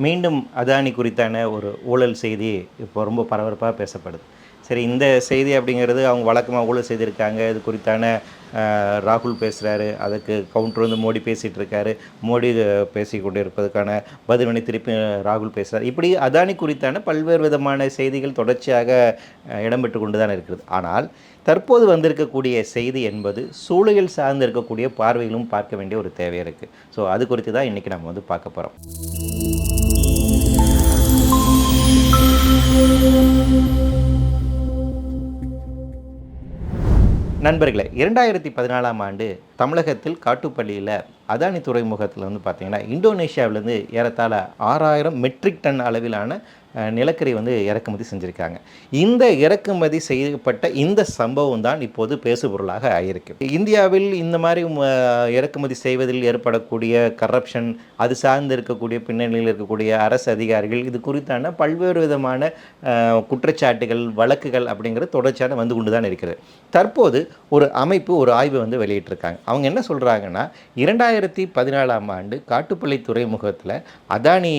மீண்டும் அதானி குறித்தான ஒரு ஊழல் செய்தி இப்போ ரொம்ப பரபரப்பாக பேசப்படுது. சரி இந்த செய்தி அப்படிங்கிறது அவங்க வழக்கமாக ஊழல் செய்திருக்காங்க. இது குறித்தான ராகுல் பேசுகிறாரு அதுக்கு கவுண்டர் வந்து மோடி பேசிகிட்டு இருக்காரு. மோடி பேசி கொண்டு இருப்பதற்கான பதிலனை திருப்பி ராகுல் பேசுகிறார் இப்படி அதானி குறித்தான பல்வேறு விதமான செய்திகள் தொடர்ச்சியாக இடம்பெற்று கொண்டு தான் இருக்கிறது. ஆனால் தற்போது வந்திருக்கக்கூடிய செய்தி என்பது சூழலில் சார்ந்து இருக்கக்கூடிய பார்வைகளும் பார்க்க வேண்டிய ஒரு தேவை இருக்குது ஸோ அது குறித்து தான் இன்றைக்கி நம்ம வந்து பார்க்க போகிறோம் நண்பர்களே இரண்டாயிரத்தி பதினாலாம் ஆண்டு தமிழகத்தில் காட்டுப்பள்ளியில் அதானி துறைமுகத்தில் வந்து பார்த்திங்கன்னா இந்தோனேஷியாவிலேருந்து ஏறத்தாழ ஆறாயிரம் மெட்ரிக் டன் அளவிலான நிலக்கரி வந்து இறக்குமதி செஞ்சுருக்காங்க. இந்த இறக்குமதி செய்யப்பட்ட இந்த சம்பவம் தான் இப்போது பேசுபொருளாக ஆயிருக்கு. இந்தியாவில் இந்த மாதிரி இறக்குமதி செய்வதில் ஏற்படக்கூடிய கரப்ஷன் அது சார்ந்து இருக்கக்கூடிய பின்னணியில் இருக்கக்கூடிய அரசு அதிகாரிகள் இது குறித்தான பல்வேறு விதமான குற்றச்சாட்டுகள் வழக்குகள் அப்படிங்கிறது தொடர்ச்சியான வந்து கொண்டு தான் இருக்கிறது தற்போது ஒரு அமைப்பு ஒரு ஆய்வு வந்து வெளியிட்டிருக்காங்க. அவங்க என்ன சொல்கிறாங்கன்னா இரண்டாயிரத்தி பதினாலாம் ஆண்டு காட்டுப்பள்ளி துறைமுகத்தில் அதானி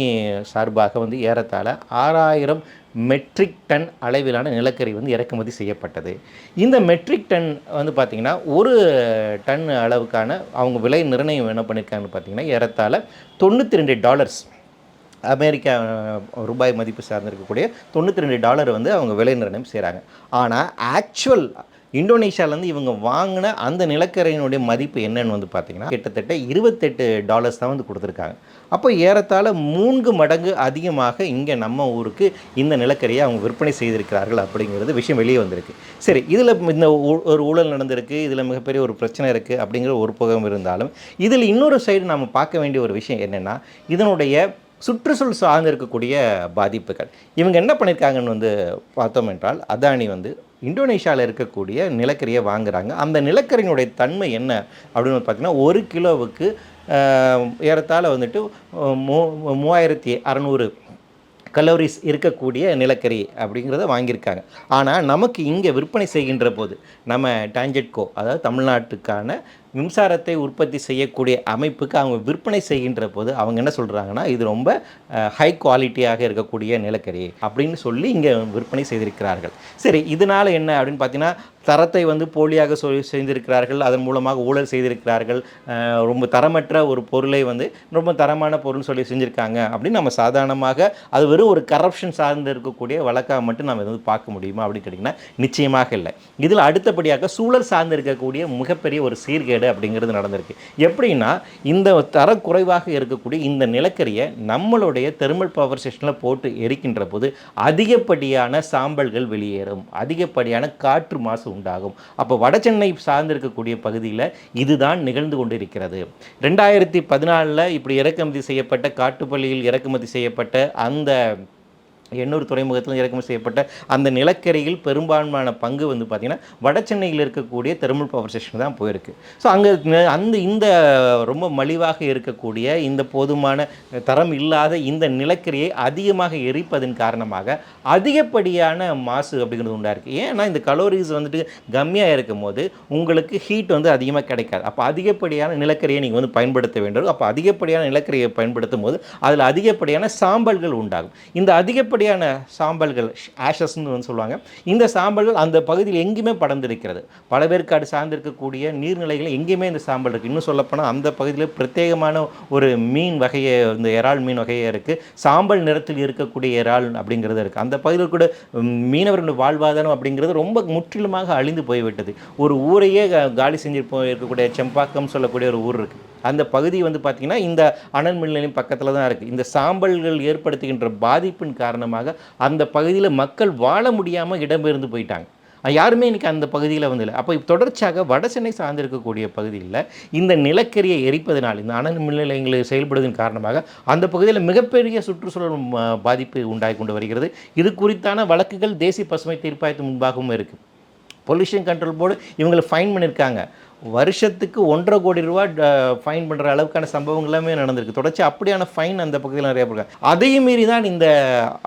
சார்பாக வந்து ஏறத்தாழ ஆறாயிரம் மெட்ரிக் டன் அளவிலான நிலக்கரி வந்து இறக்குமதி செய்யப்பட்டது. இந்த மெட்ரிக் டன் வந்து பார்த்திங்கன்னா ஒரு டன் அளவுக்கான அவங்க விலை நிர்ணயம் என்ன பண்ணியிருக்காங்கன்னு பார்த்தீங்கன்னா ஏறத்தாழ தொண்ணூற்றி ரெண்டு டாலர்ஸ் அமெரிக்கா ரூபாய் மதிப்பு சார்ந்திருக்கக்கூடிய தொண்ணூற்றி ரெண்டு டாலர் வந்து அவங்க விலை நிர்ணயம் செய்கிறாங்க ஆனால் ஆக்சுவல் இந்தோனேஷியாவிலேருந்து இவங்க வாங்கின அந்த நிலக்கரையினுடைய மதிப்பு என்னன்னு வந்து பார்த்தீங்கன்னா கிட்டத்தட்ட இருபத்தெட்டு டாலர்ஸ் தான் வந்து கொடுத்துருக்காங்க. அப்போ ஏறத்தாழ மூன்று மடங்கு அதிகமாக இங்கே நம்ம ஊருக்கு இந்த நிலக்கரியை அவங்க விற்பனை செய்திருக்கிறார்கள் அப்படிங்கிறது விஷயம் வெளியே வந்திருக்கு. சரி இதில் இந்த ஒரு ஊழல் நடந்திருக்கு இதில் மிகப்பெரிய ஒரு பிரச்சனை இருக்குது அப்படிங்கிற ஒரு புகம் இருந்தாலும் இதில் இன்னொரு சைடு நம்ம பார்க்க வேண்டிய ஒரு விஷயம் என்னென்னா இதனுடைய சுற்றுச்சூழல் சார்ந்து இருக்கக்கூடிய பாதிப்புகள். இவங்க என்ன பண்ணியிருக்காங்கன்னு வந்து பார்த்தோம் என்றால் அதானி வந்து இந்தோனேஷியாவில் இருக்கக்கூடிய நிலக்கரியை வாங்குறாங்க. அந்த நிலக்கரியினுடைய தன்மை என்ன அப்படின்னு பார்த்திங்கன்னா பார்த்தீங்கன்னா ஒரு கிலோவுக்கு ஏறத்தாழ வந்துட்டு மூ மூவாயிரத்தி அறநூறு கலோரிஸ் இருக்கக்கூடிய நிலக்கரி அப்படிங்கிறத வாங்கியிருக்காங்க. ஆனால் நமக்கு இங்கே விற்பனை செய்கின்ற போது நம்ம டான்ஜெட்கோ அதாவது தமிழ்நாட்டுக்கான மின்சாரத்தை உற்பத்தி செய்யக்கூடிய அமைப்புக்கு அவங்க விற்பனை செய்கின்ற போது அவங்க என்ன சொல்கிறாங்கன்னா இது ரொம்ப ஹை குவாலிட்டியாக இருக்கக்கூடிய நிலக்கரி அப்படின்னு சொல்லி இங்கே விற்பனை செய்திருக்கிறார்கள். சரி இதனால் என்ன அப்படின்னு பார்த்தீங்கன்னா தரத்தை வந்து போலியாக சொல்லி செய்திருக்கிறார்கள். அதன் மூலமாக ஊழல் செய்திருக்கிறார்கள். ரொம்ப தரமற்ற ஒரு பொருளை வந்து ரொம்ப தரமான பொருள் சொல்லி செஞ்சுருக்காங்க. அப்படின்னு நம்ம சாதாரணமாக அது வெறும் ஒரு கரப்ஷன் சார்ந்து இருக்கக்கூடிய வழக்காக மட்டும் நம்ம வந்து பார்க்க முடியுமா அப்படின்னு கேட்டிங்கன்னா நிச்சயமாக இல்லை. இதில் அடுத்தபடியாக சூழல் சார்ந்து இருக்கக்கூடிய மிகப்பெரிய ஒரு சீர்கேடு அப்படிங்கிறது நடந்திருக்கு. எப்படின்னா இந்த தரக்குறைவாக இருக்கக்கூடிய இந்த நிலக்கரியை நம்மளுடைய தெர்மல் பவர் ஸ்டேஷனில் போட்டு எரிக்கின்ற போது அதிகப்படியான சாம்பல்கள் வெளியேறும். அதிகப்படியான காற்று மாசு உண்டாகும். அப்போ வட சென்னை சார்ந்திருக்கக்கூடிய பகுதியில் இதுதான் நிகழ்ந்து கொண்டிருக்கிறது. ரெண்டாயிரத்தி பதினாலில் இப்படி இறக்குமதி செய்யப்பட்ட காட்டுப்பள்ளியில் இறக்குமதி செய்யப்பட்ட அந்த எண்ணூர் துறைமுகத்தில் இறக்குமதி செய்யப்பட்ட அந்த நிலக்கரியில் பெரும்பான்மையான பங்கு வந்து பார்த்திங்கன்னா வட சென்னையில் இருக்கக்கூடிய தெர்மல் பவர் ஸ்டேஷன் தான் போயிருக்கு. ஸோ அங்கே அந்த இந்த ரொம்ப மலிவாக இருக்கக்கூடிய இந்த போதுமான தரம் இல்லாத இந்த நிலக்கரியை அதிகமாக எரிப்பதன் காரணமாக அதிகப்படியான மாசு அப்படிங்கிறது உண்டாயிருக்கு. இருக்குது ஏன்னா இந்த கலோரிஸ் வந்துட்டு கம்மியாக இருக்கும் போது உங்களுக்கு ஹீட் வந்து அதிகமாக கிடைக்காது. அப்போ அதிகப்படியான நிலக்கரியை நீங்கள் வந்து பயன்படுத்த வேண்டும். அப்போ அதிகப்படியான நிலக்கரியை பயன்படுத்தும் போது அதில் அதிகப்படியான சாம்பல்கள் உண்டாகும். இந்த அதிகப்படியான சாம்பல்கள் ஆஷஸ்ன்னு வந்து சொல்லுவாங்க. இந்த சாம்பல்கள் அந்த பகுதியில் எங்கேயுமே படர்ந்திருக்கிறது. பல பேருக்காடு சார்ந்திருக்கக்கூடிய நீர்நிலைகள் எங்கேயுமே இந்த சாம்பல் இருக்குது இன்னும் சொல்லப்போனால் அந்த பகுதியில் பிரத்யேகமான ஒரு மீன் வகையை இந்த இறால் மீன் வகையை இருக்குது சாம்பல் நிறத்தில் இருக்கக்கூடிய இறால் அப்படிங்கிறது இருக்குது அந்த பகுதியில் கூட மீனவர்களுடைய வாழ்வாதாரம் அப்படிங்கிறது ரொம்ப முற்றிலுமாக அழிந்து போய்விட்டது. ஒரு ஊரையே காலி செஞ்சு போய் இருக்கக்கூடிய செம்பாக்கம் சொல்லக்கூடிய ஒரு ஊர் இருக்குது அந்த பகுதி வந்து பார்த்திங்கன்னா இந்த அனல் மின் நிலையம் பக்கத்தில் தான் இருக்குது இந்த சாம்பல்கள் ஏற்படுத்துகின்ற பாதிப்பின் காரணமாக அந்த பகுதியில் மக்கள் வாழ முடியாமல் இடம்பெயர்ந்து போயிட்டாங்க. யாருமே இன்றைக்கி அந்த பகுதியில் வந்ததில்லை அப்போ தொடர்ச்சியாக வட சென்னை சார்ந்திருக்கக்கூடிய பகுதியில் இந்த நிலக்கரியை எரிப்பதனால் இந்த அனல் மின்நிலையங்களை செயல்படுவதன் காரணமாக அந்த பகுதியில் மிகப்பெரிய சுற்றுச்சூழல் பாதிப்பு உண்டாகி கொண்டு வருகிறது. இது குறித்தான வழக்குகள் தேசிய பசுமை தீர்ப்பாயத்து முன்பாகவும் இருக்குது பொல்யூஷன் கண்ட்ரோல் போர்டு இவங்களை ஃபைன் பண்ணியிருக்காங்க. வருஷத்துக்கு ஒன்றரை கோடி ரூபா ஃபைன் பண்ணுற அளவுக்கான சம்பவங்கள் எல்லாமே நடந்திருக்கு. தொடர்ச்சி அப்படியான ஃபைன் அந்த பகுதியில் நிறைய போடுறாங்க அதையும் மீறி தான் இந்த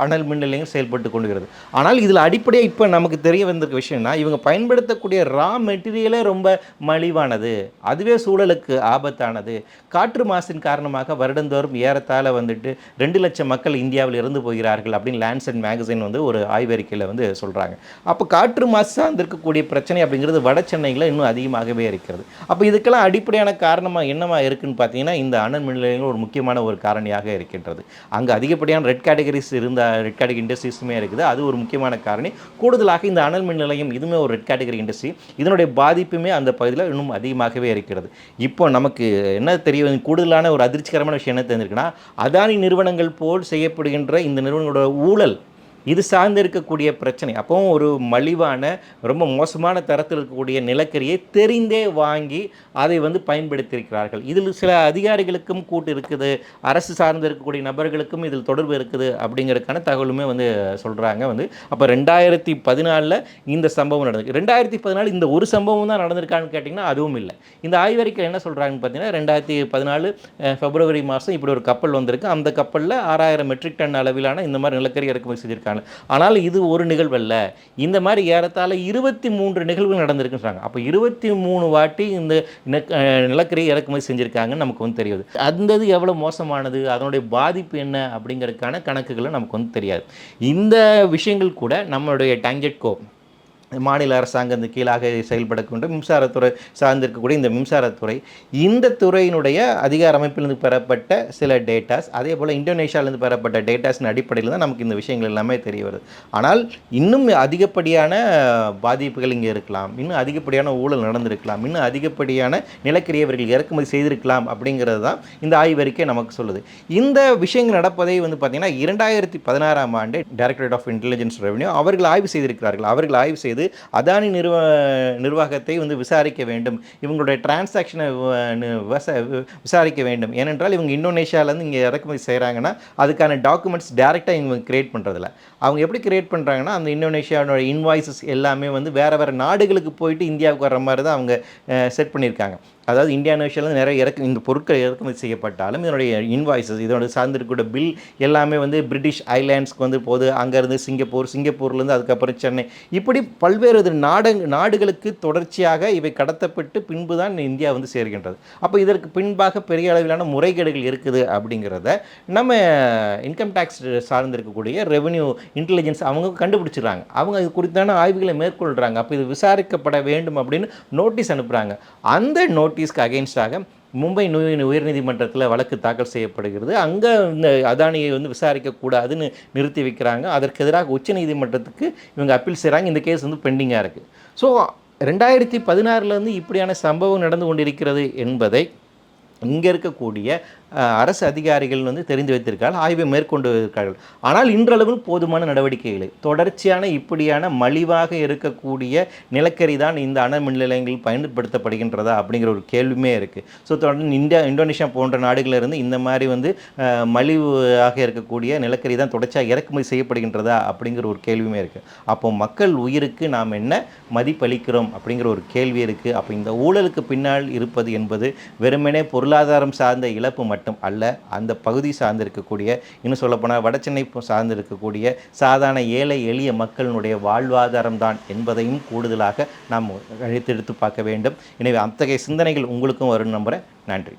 அனல் மின் நிலையங்கள் செயல்பட்டு கொண்டுகிறது ஆனால் இதில் அடிப்படையாக இப்போ நமக்கு தெரிய வந்திருக்க விஷயம்னா இவங்க பயன்படுத்தக்கூடிய ரா மெட்டீரியலே ரொம்ப மலிவானது. அதுவே சூழலுக்கு ஆபத்தானது. காற்று மாசின் காரணமாக வருடந்தோறும் ஏறத்தாழ வந்துட்டு ரெண்டு லட்சம் மக்கள் இந்தியாவில் இருந்து போகிறார்கள் அப்படின்னு லேண்ட்ஸ் அண்ட் மேகசின் வந்து ஒரு ஆய்வறிக்கையில் வந்து சொல்கிறாங்க அப்போ காற்று மாசு சார்ந்திருக்கக்கூடிய பிரச்சனை அப்படிங்கிறது வட சென்னையில் இன்னும் அதிகமாகவே இருக்குது இருக்கிறது அப்போ இதுக்கெல்லாம் அடிப்படையான காரணமாக என்னவா இருக்குன்னு பார்த்தீங்கன்னா இந்த அனல் மின் நிலையங்கள் ஒரு முக்கியமான ஒரு காரணியாக இருக்கின்றது. அங்கே அதிகப்படியான ரெட் கேட்டகரிஸ் இருந்த ரெட் கேட்டகரி இண்டஸ்ட்ரீஸுமே இருக்குது. அது ஒரு முக்கியமான காரணி. கூடுதலாக இந்த அனல் மின் நிலையம் இதுவுமே ஒரு ரெட் கேட்டகரி இண்டஸ்ட்ரி இதனுடைய பாதிப்புமே அந்த பகுதியில் இன்னும் அதிகமாகவே இருக்கிறது. இப்போ நமக்கு என்ன தெரிய கூடுதலான ஒரு அதிர்ச்சிகரமான விஷயம் என்ன தெரிஞ்சிருக்குன்னா அதானி நிறுவனங்கள் போல் செய்யப்படுகின்ற இந்த நிறுவனங்களோட ஊழல் இது சார்ந்து இருக்கக்கூடிய பிரச்சனை. அப்போவும் ஒரு மலிவான ரொம்ப மோசமான தரத்தில் இருக்கக்கூடிய நிலக்கரியை தெரிந்தே வாங்கி அதை வந்து பயன்படுத்தியிருக்கிறார்கள். இதில் சில அதிகாரிகளுக்கும் கூட்டு இருக்குது. அரசு சார்ந்து இருக்கக்கூடிய நபர்களுக்கும் இதில் தொடர்பு இருக்குது அப்படிங்கிறதுக்கான தகவலுமே வந்து சொல்கிறாங்க வந்து அப்போ ரெண்டாயிரத்தி பதினாலில் இந்த சம்பவம் நடந்தது. ரெண்டாயிரத்தி பதினாலு இந்த ஒரு சம்பவம் தான் நடந்திருக்கான்னு கேட்டிங்கன்னா அதுவும் இல்லை. இந்த ஆய்வறிக்கை என்ன சொல்கிறாங்கன்னு பார்த்தீங்கன்னா ரெண்டாயிரத்தி பதினாலு அஹ், பிப்ரவரி மாதம் இப்படி ஒரு கப்பல் வந்திருக்கு. அந்த கப்பலில் ஆறாயிரம் மெட்ரிக் டன் அளவிலான இந்த மாதிரி நிலக்கரி இறக்குமதி செஞ்சுருக்காங்க. ஆனால் இது ஒரு நிகழ்வல்ல. இந்த மாதிரி ஏறத்தால் இருபத்தி மூன்று நிகழ்வுகள் நடந்திருக்குன்றாங்க. அப்போ இருபத்தி மூணு வாட்டி இந்த நிலக்கரி இறக்குமதி செஞ்சுருக்காங்கன்னு நமக்கு வந்து தெரியுது. அந்த இது எவ்வளோ மோசமானது? அதனுடைய பாதிப்பு என்ன? அப்படிங்கிறதுக்கான கணக்குகளை நமக்கு வந்து தெரியாது. இந்த விஷயங்கள் கூட நம்மளுடைய டாங்கெட்கோ மாநில அரசாங்கத்தின் கீழாக செயல்படக்கூடிய மின்சாரத்துறை சார்ந்திருக்கக்கூடிய இந்த மின்சாரத்துறை இந்த துறையினுடைய அதிகார அமைப்பிலிருந்து பெறப்பட்ட சில டேட்டாஸ் அதே போல் இந்தோனேஷியாவிலிருந்து பெறப்பட்ட டேட்டாஸின் அடிப்படையில் தான் நமக்கு இந்த விஷயங்கள் எல்லாமே தெரிய வருது. ஆனால் இன்னும் அதிகப்படியான பாதிப்புகள் இங்கே இருக்கலாம் இன்னும் அதிகப்படியான ஊழல் நடந்திருக்கலாம் இன்னும் அதிகப்படியான நிலக்கரியவர்கள் இறக்குமதி செய்திருக்கலாம் அப்படிங்கிறது தான் இந்த ஆய்வறிக்கை நமக்கு சொல்லுது. இந்த விஷயங்கள் நடப்பதை வந்து பார்த்திங்கன்னா இரண்டாயிரத்தி பதினாறாம் ஆண்டு டைரக்டரேட் ஆஃப் இன்டெலிஜென்ஸ் ரெவன்யூ அவர்கள் ஆய்வு செய்திருக்கிறார்கள். அவர்கள் ஆய்வு செய்து அதானி நிர்வ நிர்வாகத்தை வந்து விசாரிக்க வேண்டும். இவங்களுடைய டிரான்சாக்ஷனை விசாரிக்க வேண்டும். ஏனென்றால் இவங்க இந்தோனேஷியாவிலேருந்து இங்கே இறக்குமதி செய்கிறாங்கன்னா அதுக்கான டாக்குமெண்ட்ஸ் டேரெக்டாக இவங்க கிரியேட் பண்ணுறதில்ல அவங்க எப்படி கிரியேட் பண்ணுறாங்கன்னா அந்த இந்தோனேஷியாவோட இன்வாய்ஸஸ் எல்லாமே வந்து வேறு வேறு நாடுகளுக்கு போயிட்டு இந்தியாவுக்கு வர மாதிரி தான் அவங்க செட் பண்ணியிருக்காங்க. அதாவது இந்தியானேஷியாவில் நிறைய இறக்கு இந்த பொருட்கள் இறக்குமதி செய்யப்பட்டாலும் இதனுடைய இன்வாய்ஸஸ் இதனோட சார்ந்திருக்கக்கூடிய பில் எல்லாமே வந்து பிரிட்டிஷ் ஐலாண்ட்ஸ்க்கு வந்து போகுது. அங்கேருந்து சிங்கப்பூர் சிங்கப்பூர்லேருந்து அதுக்கப்புறம் சென்னை. இப்படி பல்வேறு இது நாடு நாடுகளுக்கு தொடர்ச்சியாக இவை கடத்தப்பட்டு பின்பு தான் இந்தியா வந்து சேர்கின்றது. அப்போ இதற்கு பின்பாக பெரிய அளவிலான முறைகேடுகள் இருக்குது அப்படிங்கிறத நம்ம இன்கம் டேக்ஸ் சார்ந்திருக்கக்கூடிய ரெவென்யூ இன்டெலிஜென்ஸ் அவங்க கண்டுபிடிச்சிடுறாங்க. அவங்க இது குறித்தான ஆய்வுகளை மேற்கொள்கிறாங்க அப்போ இது விசாரிக்கப்பட வேண்டும் அப்படின்னு நோட்டீஸ் அனுப்புகிறாங்க அந்த நோட் நோட்டீஸ்க்கு அகெயின்ஸ்டாக மும்பை உயர்நீதிமன்றத்தில் வழக்கு தாக்கல் செய்யப்படுகிறது. அங்கே இந்த அதானியை வந்து விசாரிக்கக்கூடாதுன்னு நிறுத்தி வைக்கிறாங்க. அதற்கு எதிராக உச்சநீதிமன்றத்துக்கு இவங்க அப்பீல் செய்கிறாங்க இந்த கேஸ் வந்து பெண்டிங்காக இருக்குது ஸோ ரெண்டாயிரத்தி பதினாறுலேருந்து இப்படியான சம்பவம் நடந்து கொண்டிருக்கிறது என்பதை இங்கே இருக்கக்கூடிய அரசு அதிகாரிகள் வந்து தெரிந்து வைத்திருக்கார்கள் ஆய்வை மேற்கொண்டு இருக்கிறார்கள். ஆனால் இன்றளவும் போதுமான நடவடிக்கைகளை தொடர்ச்சியான இப்படியான மலிவாக இருக்கக்கூடிய நிலக்கரி தான் இந்த அணு மின் நிலையங்களில் பயன்படுத்தப்படுகின்றதா அப்படிங்கிற ஒரு கேள்வியுமே இருக்குது ஸோ தொடர்ந்து இந்தியா இந்தோனேஷியா போன்ற நாடுகளில் இருந்து இந்த மாதிரி வந்து மலிவாக இருக்கக்கூடிய நிலக்கரி தான் தொடர்ச்சியாக இறக்குமதி செய்யப்படுகின்றதா அப்படிங்கிற ஒரு கேள்வியுமே இருக்குது அப்போ மக்கள் உயிருக்கு நாம் என்ன மதிப்பளிக்கிறோம் அப்படிங்கிற ஒரு கேள்வி இருக்குது அப்போ இந்த ஊழலுக்கு பின்னால் இருப்பது என்பது வெறுமனே பொருள் பொருளாதாரம் சார்ந்த இழப்பு மட்டும் அல்ல அந்த பகுதி சார்ந்து இருக்கக்கூடிய இன்னும் சொல்லப்போனால் வடசென்னை சார்ந்து இருக்கக்கூடிய சாதாரண ஏழை எளிய மக்களினுடைய வாழ்வாதாரம் தான் என்பதையும் கூடுதலாக நாம் அழைத்தெடுத்து பார்க்க வேண்டும். எனவே அத்தகைய சிந்தனைகள் உங்களுக்கும் வரும் நம்புகிறேன் நன்றி.